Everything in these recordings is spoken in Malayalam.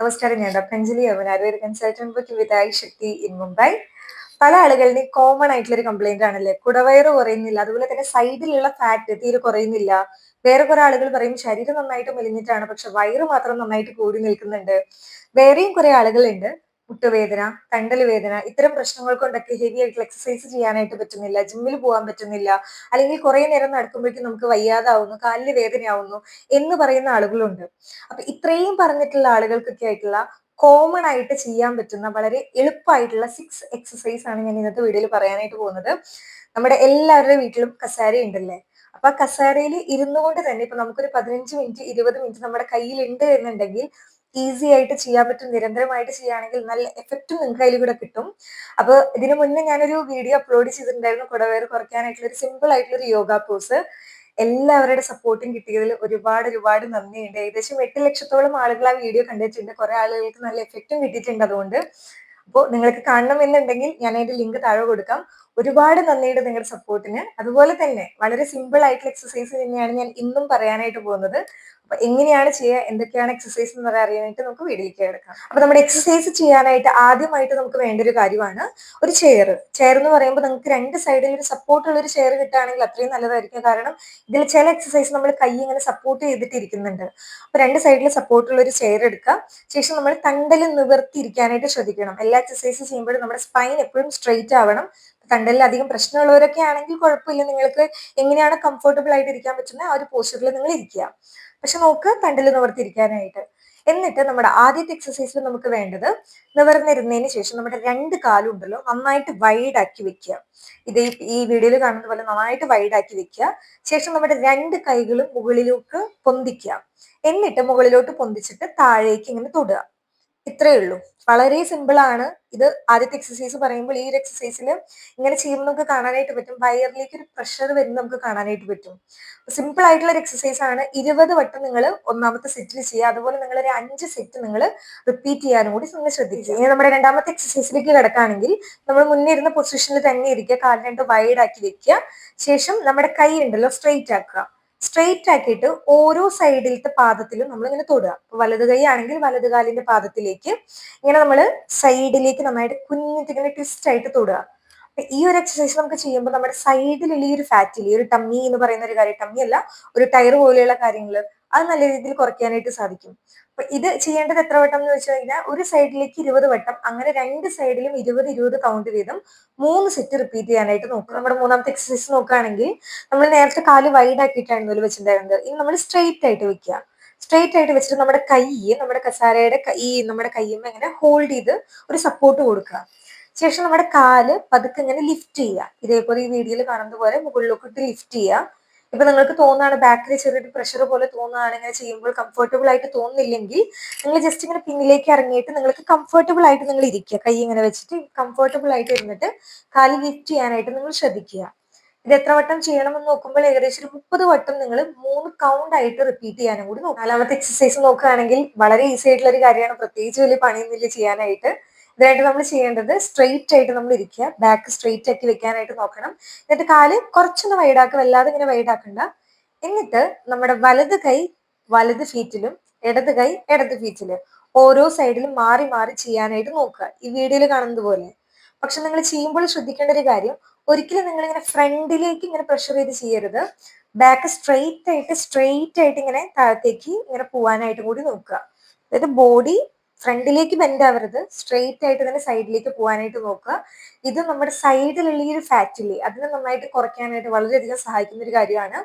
നമസ്കാരം ഞാൻ ഡോക്ടർ അഞ്ജലി. അവൻ Ayurveda consultant book with I Shakti in Mumbai. പല ആളുകളുടെ കോമൺ ആയിട്ടുള്ള ഒരു കംപ്ലൈന്റ് ആണല്ലേ? കുടവയറ് കുറയുന്നില്ല അതുപോലെ തന്നെ സൈഡിലുള്ള ഫാറ്റ് തീരെ കുറയുന്നില്ല. വേറെ കുറെ ആളുകൾ പറയും ശരീരം നന്നായിട്ട് മെലിഞ്ഞിട്ടാണ് പക്ഷെ വയറ് മാത്രം നന്നായിട്ട് കൂടി നിൽക്കുന്നുണ്ട്. വേറെയും കുറെ ആളുകളുണ്ട്. മുട്ടുവേദന തണ്ടൽ വേദന ഇത്തരം പ്രശ്നങ്ങൾ കൊണ്ടൊക്കെ ഹെവി ആയിട്ടുള്ള എക്സസൈസ് ചെയ്യാനായിട്ട് പറ്റുന്നില്ല ജിമ്മിൽ പോകാൻ പറ്റുന്നില്ല അല്ലെങ്കിൽ കുറെ നേരം നടക്കുമ്പോഴേക്കും നമുക്ക് വയ്യാതാവുന്നു കാലിന് വേദനയാവുന്നു എന്ന് പറയുന്ന ആളുകളുണ്ട്. അപ്പൊ ഇത്രയും പറഞ്ഞിട്ടുള്ള ആളുകൾക്കൊക്കെ ആയിട്ടുള്ള കോമൺ ആയിട്ട് ചെയ്യാൻ പറ്റുന്ന വളരെ എളുപ്പമായിട്ടുള്ള സിക്സ് എക്സസൈസ് ആണ് ഞാൻ ഇന്നത്തെ വീഡിയോയിൽ പറയാനായിട്ട് പോകുന്നത്. നമ്മുടെ എല്ലാവരുടെ വീട്ടിലും കസാര ഉണ്ടല്ലേ? അപ്പൊ കസാരയിൽ ഇരുന്നുകൊണ്ട് തന്നെ ഇപ്പൊ നമുക്കൊരു പതിനഞ്ച് മിനിറ്റ് ഇരുപത് മിനിറ്റ് നമ്മുടെ കയ്യിൽ ഉണ്ട് എന്നുണ്ടെങ്കിൽ ഈസി ആയിട്ട് ചെയ്യാൻ പറ്റും നിരന്തരമായിട്ട് ചെയ്യുകയാണെങ്കിൽ നല്ല എഫക്റ്റും നിങ്ങൾക്ക് അതിൽ കൂടെ കിട്ടും. അപ്പോൾ ഇതിനു മുന്നേ ഞാനൊരു വീഡിയോ അപ്ലോഡ് ചെയ്തിട്ടുണ്ടായിരുന്നു കുടവേർ കുറയ്ക്കാനായിട്ടുള്ള ഒരു സിമ്പിൾ ആയിട്ടുള്ള ഒരു യോഗ പോസ് എല്ലാവരുടെ സപ്പോർട്ടും കിട്ടിയതിൽ ഒരുപാട് ഒരുപാട് നന്ദിയുണ്ട്. ഏകദേശം എട്ട് ലക്ഷത്തോളം ആളുകൾ ആ വീഡിയോ കണ്ടിട്ടുണ്ട്. കുറെ ആളുകൾക്ക് നല്ല എഫക്റ്റും കിട്ടിയിട്ടുണ്ട് അതുകൊണ്ട്. അപ്പോൾ നിങ്ങൾക്ക് കാണണമെന്നുണ്ടെങ്കിൽ ഞാൻ അതിന്റെ ലിങ്ക് താഴെ കൊടുക്കാം. ഒരുപാട് നന്ദിയുണ്ട് നിങ്ങളുടെ സപ്പോർട്ടിന് അതുപോലെ തന്നെ വളരെ സിമ്പിൾ ആയിട്ടുള്ള എക്സസൈസ് തന്നെയാണ് ഞാൻ ഇന്നും പറയാനായിട്ട് പോകുന്നത്. അപ്പൊ എങ്ങനെയാണ് ചെയ്യുക എന്തൊക്കെയാണ് എക്സസൈസ് എന്ന് പറയാൻ അറിയാനായിട്ട് നമുക്ക് വീഡിയോയിലേക്ക് എടുക്കാം. അപ്പൊ നമ്മുടെ എക്സസൈസ് ചെയ്യാനായിട്ട് ആദ്യമായിട്ട് നമുക്ക് വേണ്ട ഒരു കാര്യമാണ് ഒരു ചെയർ ചെയർ എന്ന് പറയുമ്പോൾ നമുക്ക് രണ്ട് സൈഡിൽ ഒരു സപ്പോർട്ടുള്ള ഒരു ചെയർ കിട്ടുകയാണെങ്കിൽ അത്രയും നല്ലതായിരിക്കും. കാരണം ഇതിൽ ചില എക്സസൈസ് നമ്മൾ കൈ ഇങ്ങനെ സപ്പോർട്ട് ചെയ്തിട്ടിരിക്കുന്നുണ്ട്. അപ്പൊ രണ്ട് സൈഡിൽ സപ്പോർട്ടുള്ള ഒരു ചെയർ എടുക്കുക. ശേഷം നമ്മൾ തണ്ടൽ നിവർത്തിയിരിക്കാനായിട്ട് ശ്രദ്ധിക്കണം. എല്ലാ എക്സസൈസ് ചെയ്യുമ്പോഴും നമ്മുടെ സ്പൈൻ എപ്പോഴും സ്ട്രെയിറ്റ് ആവണം. തണ്ടലിൽ അധികം പ്രശ്നമുള്ളവരൊക്കെ ആണെങ്കിൽ കുഴപ്പമില്ല. നിങ്ങൾക്ക് എങ്ങനെയാണ് കംഫർട്ടബിൾ ആയിട്ട് ഇരിക്കാൻ പറ്റുന്ന ആ ഒരു പോസ്റ്ററിൽ നിങ്ങൾ ഇരിക്കുക. പക്ഷെ നോക്ക് തണ്ടിൽ നിവർത്തിരിക്കാനായിട്ട് എന്നിട്ട് നമ്മുടെ ആദ്യത്തെ എക്സസൈസിൽ നമുക്ക് വേണ്ടത് നിവർന്നിരുന്നതിന് ശേഷം നമ്മുടെ രണ്ട് കാലും ഉണ്ടല്ലോ നന്നായിട്ട് വൈഡ് ആക്കി വെക്കുക. ഇത് ഈ വീഡിയോയിൽ കാണുന്ന പോലെ നന്നായിട്ട് വൈഡ് ആക്കി വെക്കുക. ശേഷം നമ്മുടെ രണ്ട് കൈകളും മുകളിലേക്ക് പൊന്തിക്കുക. എന്നിട്ട് മുകളിലോട്ട് പൊന്തിച്ചിട്ട് താഴേക്ക് ഇങ്ങനെ തൊടുക. ഇത്രയേ ഉള്ളൂ. വളരെ സിമ്പിൾ ആണ്. ഇത് ആദ്യത്തെ എക്സസൈസ് പറയുമ്പോൾ ഈ ഒരു എക്സസൈസിൽ ഇങ്ങനെ ചെയ്യുമ്പോൾ നമുക്ക് കാണാനായിട്ട് പറ്റും. വയറിലേക്ക് ഒരു പ്രഷർ വരുന്നത് നമുക്ക് കാണാനായിട്ട് പറ്റും. സിമ്പിൾ ആയിട്ടുള്ള ഒരു എക്സസൈസ് ആണ്. ഇരുപത് വട്ടം നിങ്ങൾ ഒന്നാമത്തെ സെറ്റിൽ ചെയ്യുക. അതുപോലെ നിങ്ങൾ ഒരു അഞ്ച് സെറ്റ് നിങ്ങൾ റിപ്പീറ്റ് ചെയ്യാനും കൂടി നിങ്ങൾ ശ്രദ്ധിക്കുക. ഇനി നമ്മുടെ രണ്ടാമത്തെ എക്സസൈസിലേക്ക് കിടക്കുകയാണെങ്കിൽ നമ്മൾ മുന്നേ ഇരുന്ന പൊസിഷനിൽ തന്നെ ഇരിക്കുക. കാൽ രണ്ട് വൈഡ് ആക്കി വെക്കുക. ശേഷം നമ്മുടെ കൈ ഉണ്ടല്ലോ സ്ട്രെയിറ്റ് ആക്കുക. സ്ട്രെയിറ്റ് ആക്കിയിട്ട് ഓരോ സൈഡിലത്തെ പാദത്തിലും നമ്മൾ ഇങ്ങനെ തൊടുക. അപ്പൊ വലത് കൈ ആണെങ്കിൽ വലത് കാലിന്റെ പാദത്തിലേക്ക് ഇങ്ങനെ നമ്മൾ സൈഡിലേക്ക് നന്നായിട്ട് കുഞ്ഞിട്ട് ഇങ്ങനെ ട്വിസ്റ്റ് ആയിട്ട് തൊടുക. ഈ ഒരു എക്സസൈസ് നമുക്ക് ചെയ്യുമ്പോൾ നമ്മുടെ സൈഡിലുള്ള ഈ ഒരു ഫാറ്റിൽ ഈ ഒരു ടമ്മി എന്ന് പറയുന്ന ഒരു കാര്യം ടമ്മി അല്ല ഒരു ടയർ പോലെയുള്ള കാര്യങ്ങൾ അത് നല്ല രീതിയിൽ കുറയ്ക്കാനായിട്ട് സാധിക്കും. അപ്പൊ ഇത് ചെയ്യേണ്ടത് എത്ര വട്ടം എന്ന് വെച്ച് കഴിഞ്ഞാൽ ഒരു സൈഡിലേക്ക് ഇരുപത് വട്ടം അങ്ങനെ രണ്ട് സൈഡിലും ഇരുപത് ഇരുപത് കൗണ്ട് വീതം മൂന്ന് സെറ്റ് റിപ്പീറ്റ് ചെയ്യാനായിട്ട് നോക്കുക നമ്മുടെ മൂന്നാമത്തെ എക്സസൈസ് നോക്കുകയാണെങ്കിൽ നമ്മൾ നേരത്തെ കാൽ വൈഡ് ആക്കിയിട്ടാണ് ഇതിൽ വെച്ചിട്ടുണ്ടായിരുന്നത്. ഇനി നമ്മൾ സ്ട്രെയിറ്റ് ആയിട്ട് വെക്കുക. സ്ട്രെയിറ്റ് ആയിട്ട് വെച്ചിട്ട് നമ്മുടെ കൈ നമ്മുടെ കസാരയുടെ ഈ നമ്മുടെ കൈയും ഇങ്ങനെ ഹോൾഡ് ചെയ്ത് ഒരു സപ്പോർട്ട് കൊടുക്കുക. ശേഷം നമ്മുടെ കാൽ പതുക്കെ ഇങ്ങനെ ലിഫ്റ്റ് ചെയ്യുക. ഇതേപോലെ ഈ വീഡിയോയിൽ കാണുന്ന പോലെ ലിഫ്റ്റ് ചെയ്യുക. ഇപ്പൊ നിങ്ങൾക്ക് തോന്നാണ് ബാക്കിൽ ചെറിയൊരു പ്രഷർ പോലെ തോന്നുകയാണ് ഇങ്ങനെ ചെയ്യുമ്പോൾ കംഫർട്ടബിൾ ആയിട്ട് തോന്നുന്നില്ലെങ്കിൽ നിങ്ങൾ ജസ്റ്റ് ഇങ്ങനെ പിന്നിലേക്ക് ഇറങ്ങിയിട്ട് നിങ്ങൾക്ക് കംഫർട്ടബിൾ ആയിട്ട് നിങ്ങൾ ഇരിക്കുക. കൈ ഇങ്ങനെ വെച്ചിട്ട് കംഫർട്ടബിൾ ആയിട്ട് ഇരുന്നിട്ട് കാലി ലിഫ്റ്റ് ചെയ്യാനായിട്ട് നിങ്ങൾ ശ്രദ്ധിക്കുക. ഇത് എത്ര വട്ടം ചെയ്യണമെന്ന് നോക്കുമ്പോൾ ഏകദേശം ഒരു മുപ്പത് വട്ടം നിങ്ങൾ മൂന്ന് കൗണ്ട് ആയിട്ട് റിപ്പീറ്റ് ചെയ്യാനും കൂടി നോക്കും നാലാമത്തെ എക്സസൈസ് നോക്കുകയാണെങ്കിൽ വളരെ ഈസി ആയിട്ടുള്ള ഒരു കാര്യമാണ്. പ്രത്യേകിച്ച് വലിയ പണിയൊന്നുമില്ല ചെയ്യാനായിട്ട്. ഇതിനായിട്ട് നമ്മൾ ചെയ്യേണ്ടത് സ്ട്രെയിറ്റ് ആയിട്ട് നമ്മൾ ഇരിക്കുക. ബാക്ക് സ്ട്രെയിറ്റ് ആക്കി വെക്കാനായിട്ട് നോക്കണം. എന്നിട്ട് കാൽ കുറച്ചൊന്ന് വൈഡാക്കുക വല്ലാതെ ഇങ്ങനെ വൈഡാക്കണ്ട എന്നിട്ട് നമ്മുടെ വലത് കൈ വലത് ഫീറ്റിലും ഇടത് കൈ ഇടത് ഫീറ്റിലും ഓരോ സൈഡിലും മാറി മാറി ചെയ്യാനായിട്ട് നോക്കുക. ഈ വീഡിയോയിൽ കാണുന്നത് പോലെ. പക്ഷെ നിങ്ങൾ ചെയ്യുമ്പോൾ ശ്രദ്ധിക്കേണ്ട ഒരു കാര്യം ഒരിക്കലും നിങ്ങൾ ഇങ്ങനെ ഫ്രണ്ടിലേക്ക് ഇങ്ങനെ പ്രഷർ ചെയ്ത് ചെയ്യരുത്. ബാക്ക് സ്ട്രെയിറ്റ് ആയിട്ട് സ്ട്രെയിറ്റ് ആയിട്ട് ഇങ്ങനെ താഴത്തേക്ക് ഇങ്ങനെ പോവാനായിട്ട് കൂടി നോക്കുക. അതായത് ബോഡി ഫ്രണ്ടിലേക്ക് ബെൻഡ് ആവരുത്. സ്ട്രെയിറ്റ് ആയിട്ട് തന്നെ സൈഡിലേക്ക് പോകാനായിട്ട് നോക്കുക. ഇത് നമ്മുടെ സൈഡിലുള്ള ഈ ഒരു ഫാറ്റില്ലേ അതിനെ നന്നായിട്ട് കുറയ്ക്കാനായിട്ട് വളരെയധികം സഹായിക്കുന്ന ഒരു കാര്യമാണ്.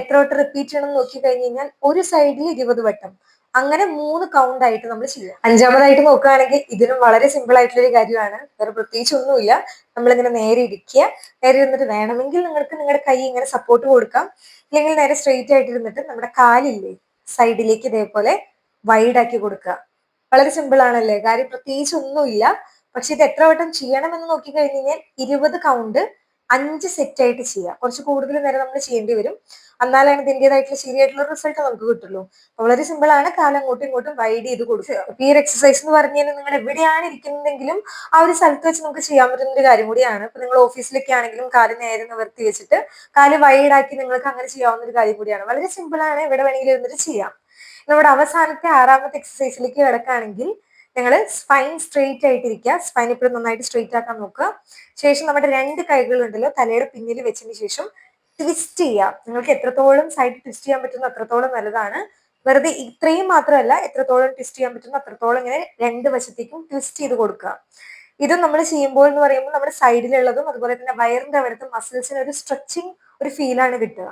എത്ര വട്ടം റിപ്പീറ്റ് ചെയ്യണം നോക്കി കഴിഞ്ഞ് കഴിഞ്ഞാൽ ഒരു സൈഡിൽ ഇരുപത് വട്ടം. അങ്ങനെ മൂന്ന് കൗണ്ട് ആയിട്ട് നമ്മൾ ചെയ്യാം. അഞ്ചാമതായിട്ട് നോക്കുകയാണെങ്കിൽ ഇതിനും വളരെ സിമ്പിൾ ആയിട്ടുള്ള ഒരു കാര്യമാണ്. വേറെ പ്രത്യേകിച്ച് ഒന്നുമില്ല. നമ്മളിങ്ങനെ നേരെ ഇരിക്കുക നേരെ ഇരുന്നിട്ട് വേണമെങ്കിൽ നിങ്ങൾക്ക് നിങ്ങളുടെ കൈ ഇങ്ങനെ സപ്പോർട്ട് കൊടുക്കാം. അല്ലെങ്കിൽ നേരെ സ്ട്രെയിറ്റ് ആയിട്ട് ഇരുന്നിട്ട് നമ്മുടെ കാലില്ലേ സൈഡിലേക്ക് ഇതേപോലെ വൈഡ് ആക്കി കൊടുക്കുക. വളരെ സിമ്പിൾ ആണല്ലേ? കാര്യം പ്രത്യേകിച്ച് ഒന്നുമില്ല. പക്ഷെ ഇത് എത്ര വട്ടം ചെയ്യണമെന്ന് നോക്കി കഴിഞ്ഞ് കഴിഞ്ഞാൽ ഇരുപത് കൗണ്ട് അഞ്ച് സെറ്റ് ആയിട്ട് ചെയ്യാം. കുറച്ച് കൂടുതൽ നേരം നമ്മൾ ചെയ്യേണ്ടി വരും. എന്നാലാണ് ഇതിന്റെതായിട്ടുള്ള ശരിയായിട്ടുള്ള റിസൾട്ട് നമുക്ക് കിട്ടുള്ളൂ. വളരെ സിമ്പിൾ ആണ്. കാലം അങ്ങോട്ടും ഇങ്ങോട്ടും വൈഡ് ചെയ്ത് കൊടുക്കുക. ഈ എക്സസൈസ് എന്ന് പറഞ്ഞു കഴിഞ്ഞാൽ നിങ്ങൾ എവിടെയാണ് ഇരിക്കുന്നതെങ്കിലും ആ ഒരു സ്ഥലത്ത് വെച്ച് നമുക്ക് ചെയ്യാൻ പറ്റുന്ന ഒരു കാര്യം കൂടിയാണ്. ഇപ്പൊ നിങ്ങൾ ഓഫീസിലൊക്കെ ആണെങ്കിലും കാൽ നേരെ നിവർത്തി വെച്ചിട്ട് കാൽ വൈഡ് ആക്കി നിങ്ങൾക്ക് അങ്ങനെ ചെയ്യാവുന്ന ഒരു കാര്യം കൂടിയാണ്. വളരെ സിമ്പിൾ ആണ്. എവിടെ വേണമെങ്കിലും ഇരുന്നിട്ട് ചെയ്യാം. നമ്മുടെ അവസാനത്തെ ആറാമത്തെ എക്സസൈസിലേക്ക് കിടക്കുകയാണെങ്കിൽ നിങ്ങൾ സ്പൈൻ സ്ട്രെയിറ്റ് ആയിട്ടിരിക്കുക. സ്പൈൻ ഇപ്പോഴും നന്നായിട്ട് സ്ട്രെയിറ്റ് ആക്കാൻ നോക്കുക. ശേഷം നമ്മുടെ രണ്ട് കൈകളുണ്ടല്ലോ തലയുടെ പിന്നിൽ വെച്ചതിന് ശേഷം ട്വിസ്റ്റ് ചെയ്യുക. നിങ്ങൾക്ക് എത്രത്തോളം സൈഡ് ട്വിസ്റ്റ് ചെയ്യാൻ പറ്റുന്ന അത്രത്തോളം നല്ലതാണ്. വെറുതെ ഇത്രയും മാത്രമല്ല എത്രത്തോളം ട്വിസ്റ്റ് ചെയ്യാൻ പറ്റുന്ന അത്രത്തോളം ഇങ്ങനെ രണ്ട് വശത്തേക്കും ട്വിസ്റ്റ് ചെയ്ത് കൊടുക്കുക. ഇത് നമ്മൾ ചെയ്യുമ്പോൾ എന്ന് പറയുമ്പോൾ നമ്മുടെ സൈഡിലുള്ളതും അതുപോലെ തന്നെ വയറിന്റെ അവിടുത്തെ മസിൽസിന് ഒരു സ്ട്രെച്ചിങ് ഒരു ഫീലാണ് കിട്ടുക.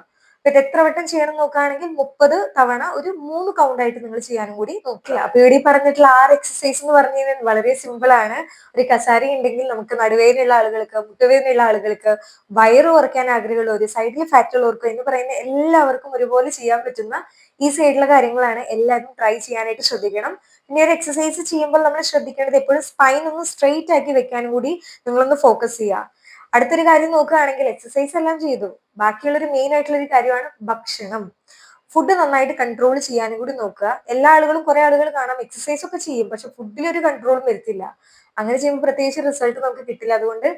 ഇത് എത്ര വട്ടം ചെയ്യണം നോക്കുകയാണെങ്കിൽ മുപ്പത് തവണ ഒരു മൂന്ന് കൗണ്ട് ആയിട്ട് നിങ്ങൾ ചെയ്യാനും കൂടി നോക്കുക. അപ്പൊ ഇവിടെ പറഞ്ഞിട്ടുള്ള ആറ് എക്സസൈസ് എന്ന് പറഞ്ഞു കഴിഞ്ഞാൽ വളരെ സിമ്പിൾ ആണ്. ഒരു കസാരി ഉണ്ടെങ്കിൽ നമുക്ക് നടുവേദനയുള്ള ആളുകൾക്ക് മുട്ടുവേദനയുള്ള ആളുകൾക്ക് വയറ് കുറയ്ക്കാൻ ആഗ്രഹമുള്ള ഒരു സൈഡിൽ ഫാറ്റ് ഉള്ളവർക്ക് എന്ന് പറയുന്ന എല്ലാവർക്കും ഒരുപോലെ ചെയ്യാൻ പറ്റുന്ന ഈ ആയിട്ടുള്ള കാര്യങ്ങളാണ് എല്ലാവരും ട്രൈ ചെയ്യാനായിട്ട് ശ്രദ്ധിക്കണം. പിന്നെ ഒരു എക്സസൈസ് ചെയ്യുമ്പോൾ നമ്മൾ ശ്രദ്ധിക്കേണ്ടത് എപ്പോഴും സ്പൈൻ ഒന്ന് സ്ട്രെയിറ്റ് ആക്കി വെക്കാനും കൂടി നിങ്ങളൊന്ന് ഫോക്കസ് ചെയ്യുക. അടുത്തൊരു കാര്യം നോക്കുകയാണെങ്കിൽ എക്സസൈസ് എല്ലാം ചെയ്തു. ബാക്കിയുള്ളൊരു മെയിൻ ആയിട്ടുള്ള ഒരു കാര്യമാണ് ഭക്ഷണം. ഫുഡ് നന്നായിട്ട് കൺട്രോൾ ചെയ്യാനും കൂടി നോക്കുക. എല്ലാ ആളുകളും കുറെ ആളുകൾ കാണാം എക്സസൈസ് ഒക്കെ ചെയ്യും. പക്ഷെ ഫുഡിൽ ഒരു കൺട്രോളും വരുത്തില്ല. അങ്ങനെ ചെയ്യുമ്പോൾ പ്രത്യേകിച്ച് റിസൾട്ട് നമുക്ക് കിട്ടില്ല. അതുകൊണ്ട്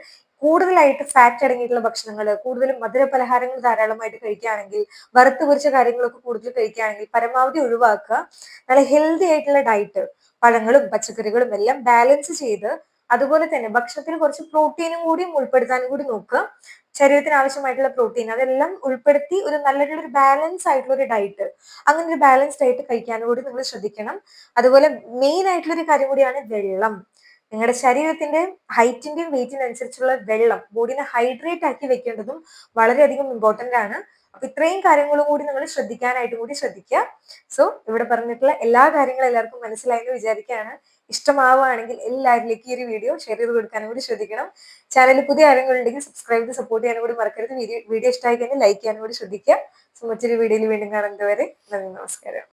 കൂടുതലായിട്ട് ഫാറ്റ് അടങ്ങിയിട്ടുള്ള ഭക്ഷണങ്ങൾ കൂടുതലും മധുര പലഹാരങ്ങൾ ധാരാളമായിട്ട് കഴിക്കുകയാണെങ്കിൽ വറുത്ത് പൊരിച്ച കാര്യങ്ങളൊക്കെ കൂടുതൽ കഴിക്കുകയാണെങ്കിൽ പരമാവധി ഒഴിവാക്കുക. നല്ല ഹെൽത്തി ആയിട്ടുള്ള ഡയറ്റ് പഴങ്ങളും പച്ചക്കറികളും എല്ലാം ബാലൻസ് ചെയ്ത് അതുപോലെ തന്നെ ഭക്ഷണത്തിൽ കുറച്ച് പ്രോട്ടീനും കൂടി ഉൾപ്പെടുത്താനും കൂടി നോക്കുക. ശരീരത്തിന് ആവശ്യമായിട്ടുള്ള പ്രോട്ടീൻ അതെല്ലാം ഉൾപ്പെടുത്തി ഒരു നല്ലൊരു ബാലൻസ് ആയിട്ടുള്ള ഒരു ഡയറ്റ് അങ്ങനെ ഒരു ബാലൻസ് ഡയറ്റ് കഴിക്കാനും കൂടി നിങ്ങൾ ശ്രദ്ധിക്കണം. അതുപോലെ മെയിൻ ആയിട്ടുള്ള ഒരു കാര്യം കൂടിയാണ് വെള്ളം. നിങ്ങളുടെ ശരീരത്തിന്റെ ഹൈറ്റിന്റെയും വെയിറ്റിനും അനുസരിച്ചുള്ള വെള്ളം ബോഡിനെ ഹൈഡ്രേറ്റ് ആക്കി വെക്കേണ്ടതും വളരെയധികം ഇമ്പോർട്ടന്റ് ആണ്. അപ്പൊ ഇത്രയും കാര്യങ്ങളും കൂടി നിങ്ങൾ ശ്രദ്ധിക്കാനായിട്ട് കൂടി ശ്രദ്ധിക്കുക. സോ ഇവിടെ പറഞ്ഞിട്ടുള്ള എല്ലാ കാര്യങ്ങളും എല്ലാവർക്കും മനസ്സിലായെന്ന് വിചാരിക്കുകയാണ്. ഇഷ്ടമാവുകയാണെങ്കിൽ എല്ലാവരിലേക്ക് ഈ ഒരു വീഡിയോ ഷെയർ ചെയ്ത് കൊടുക്കാനും കൂടി ശ്രദ്ധിക്കണം. ചാനലിൽ പുതിയ ആരെങ്കിലുണ്ടെങ്കിൽ സബ്സ്ക്രൈബ് ചെയ്ത് സപ്പോർട്ട് ചെയ്യാനും കൂടി മറക്കരുത്. വീഡിയോ വീഡിയോ ഇഷ്ടമായി കഴിഞ്ഞാൽ ലൈക്ക് ചെയ്യാനും കൂടി ശ്രദ്ധിക്കുക. സോ മറ്റൊരു വീഡിയോയിൽ വീണ്ടും കാണുന്നതുവരെ നന്ദി നമസ്കാരം.